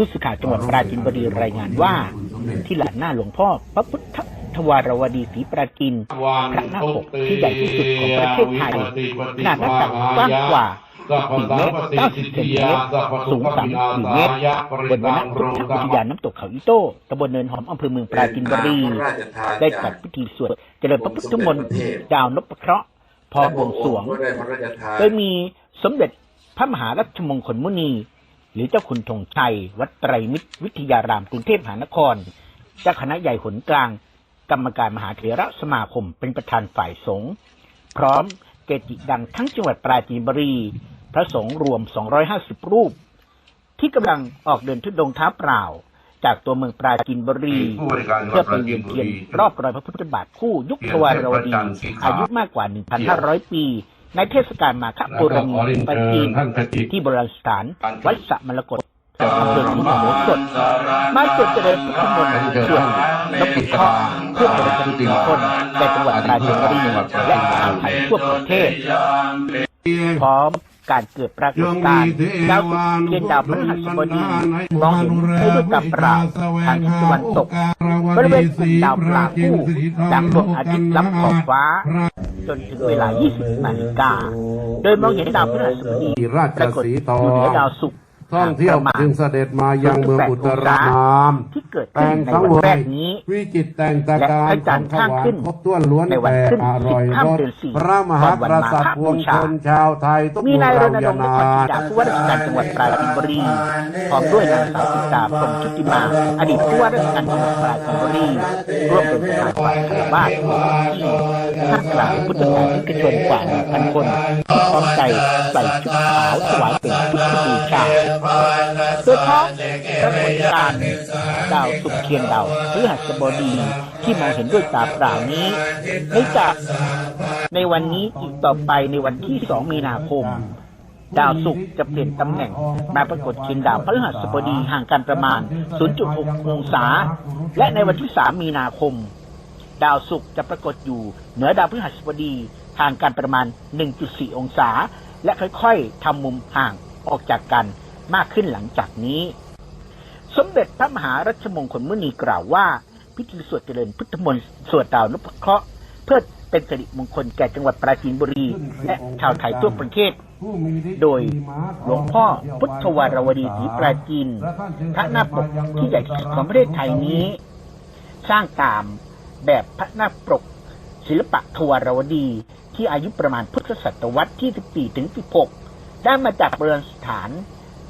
ผู้สื่อข่าวจังหวัดปราจีนบุรีรายงานว่า ที่ลานหน้าหลวงพ่อพระพุทธทวารวดีศรีปราจีนพระหน้าปกที่ใหญ่ที่สุดของประเทศไทยขนาหน้าตักกว้างกว่า4เมตร90เซนติเมตรสูง34เมตรบนวรรณพุทธอุทยานน้ำตกเขาอิโต้ตำบลเนินหอมอำเภอเมืองปราจีนบุรี ได้จัดพิธีสวดเจริญพระพุทธมนต์ดาวนพเคราะห์พอบวงสรวง โดยมีสมเด็จพระมหารัชมงคลมุนี หรือเจ้าคุณธงชัย วัดไตรมิตร วิทยารามกรุงเทพมหานคร เจ้าคณะใหญ่หนกลาง กรรมการมหาเถระสมาคมเป็นประธานฝ่ายสงฆ์พร้อมเกจิดังทั้งจังหวัดปราจีนบุรี พระสงฆ์รวม 250 รูป ที่กำลังออกเดินทุดงท้าเปล่า จากตัวเมืองปราจีนบุรีเพื่อไปปราจีเวียนเทียนรอบรอยพระพุทธบาทคู่ยุคทวารวดีอายุมากกว่า 1,500 ปี ในเทศกาลมาฆปุรมีปราจีนท่านคติที่โบราณสถานวัดสระมรกตอำเภอศรีมโหสถมาจดเจริญพุทธมนต์สวดนพเคราะห์เพื่อเป็นสิริมงคลในจังหวัดปราจีนบุรีและชาวไทยทั่วประเทศพร้อมการเกิดปรากฏการณ์ดาวศุกร์เทียนดาวพฤหัสบดีมองเห็นได้ด้วยตาเปล่าทางทิศตะวันตกบริเวณกลุ่มดาวปลาคู่จากดวงอาทิตย์ล้ำขอบฟ้า จนถึงเวลา 20นาฬิกา โดยมองเห็นดาวพฤหัสบดีราชปรากฏสีอทองยู่เหนือดาวศุกร์ ท่องเที่ยวประมาณจึงเสด็จมายังเมืองอุตรนามที่เกิดแต่ขึ้นงในสังวันเวแรยกนี้ วิจิตรแต่งตะการและพระจันทร์ของข้างขึ้นครบถ้วนล้วนในวันแต่ขึ้นอร่อยสิบค่ำรสเดือนสี่พระมหากษัตริย์พวงชนชาวไทยทุกมีหมู่นายรเราณอรงย่าค์นนาครนจากผู้ว่าราชการจังหวัดปราจีนบุรีพร้อมด้วยนางสาวสิตาพรหมชุติมา อดีตผู้ว่าราชการจังหวัดปราจีนบุรีร่วมเป็นประธานฝ่ายคารวาสที่ท่ามกลางพุทธศาสนิกชนกว่าหนึ่งพันคนที่พร้อมใจใส่ชุดขาวถวายเป็นพุทธบูชาโดยเฉพาะปรากฏการณ์ดาวสุกเทียนดาวพฤหัสบดีที่มองเห็นด้วยตาเปล่านี้ในจากในวันนี้อีกต่อไปในวันที่ 2 มีนาคม ดาวศุกร์จะเปลี่ยนตำแหน่งมาปรากฏเทียนดาวพฤหัสบดีห่างกันประมาณ 0.6 องศา และในวันที่ 3 มีนาคม ดาวศุกร์จะปรากฏอยู่เหนือดาวพฤหัสบดีห่างกันประมาณ 1.4 องศา และค่อยๆทำมุมห่างออกจากกัน มากขึ้นหลังจากนี้ สมเด็จพระมหารัชมงคลมุนีกล่าวว่า พิธีสวดเจริญพุทธมนต์สวดดาวนพเคราะห์เพื่อเป็นสิริมงคลแก่จังหวัดปราจีนบุรี และชาวไทยทั่วประเทศ โดยหลวงพ่อพุทธวารวดีศรีปราจีนพระหน้าปกที่ใหญ่ที่สุดของประเทศไทยนี้ สร้างตามแบบพระหน้าปกศิลปะทวารวดีที่อายุประมาณพุทธศตวรรษที่ 14 ถึง 16 ได้มาจากโบราณสถาน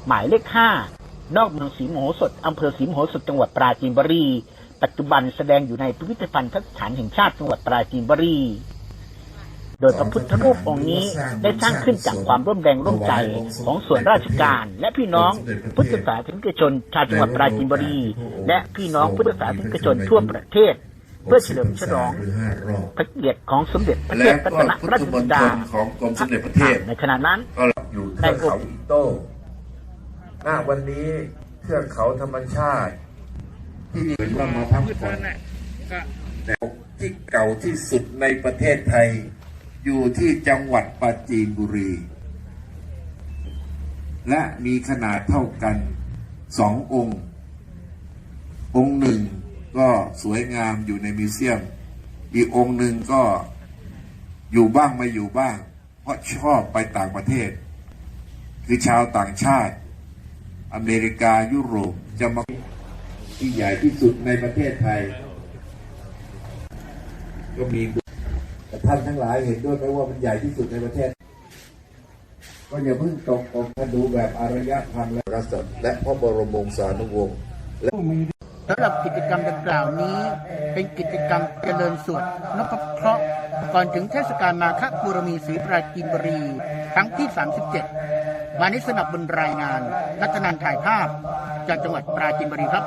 หมายเลข5นอกเมืองศรีมโหสถอำเภอศรีมโหสถจังหวัดปราจีนบุรี ปัจจุบันแสดงอยู่ในพิพิธภัณฑ์สถานแห่งชาติจังหวัดปราจีนบุรีโดยพระพุทธรูปองค์นี้ได้สร้างขึ้นจากความร่วมแรงร่วมใจของส่วนราชการ และพี่น้องพุทธศาสนิกชนชาวจังหวัดปราจีนบุรี และพี่น้องพุทธศาสนิกชนทั่วประเทศ เพื่อเฉลิมฉลองหรือห้ารอบพระเกียรติของสมเด็จพระเทและพรัก็ตนพุทราธชมสุณฑดาลของกรมสมเด็จพระเทพในขณะนั้นก็อยู่เทือ กเขาอิโต้ณวันนี้เทือกเขาธรรมชาติ ที่มีว่ามาพักผ่อนแต่ที่เก่าที่สุดในประเทศไทย อยู่ที่จังหวัดปราจีนบุรี และมีขนาดเท่ากันสององค์ องค์หนึ่งก็สวยงามอยู่ในมิวเซียม อีกองค์หนึ่งก็อยู่บ้างไม่อยู่บ้าง เพราะชอบไปต่างประเทศ คือชาวต่างชาติ อเมริกายุโรปจะมาที่ใหญ่ที่สุดในประเทศไทย ก็มีแต่ท่านทั้งหลายเห็นด้วยไหมว่ามันใหญ่ที่สุดในประเทศ ก็อย่าเพิ่งตกอกถ้าดูแบบอารยธรรมและรัศดรและพระบรมวงศานุวงศ์สำหรับกิจกรรมดังกล่าวนี้ เป็นกิจกรรมเจริญสวดนพเคราะห์ก่อนถึงเทศกาลมาฆบูรมีศรีปราจีนบุรี ครั้งที่ 37 มานิสนับบนรายงาน นัทนันถ่ายภาพจากจังหวัดปราจีนบุรีครับ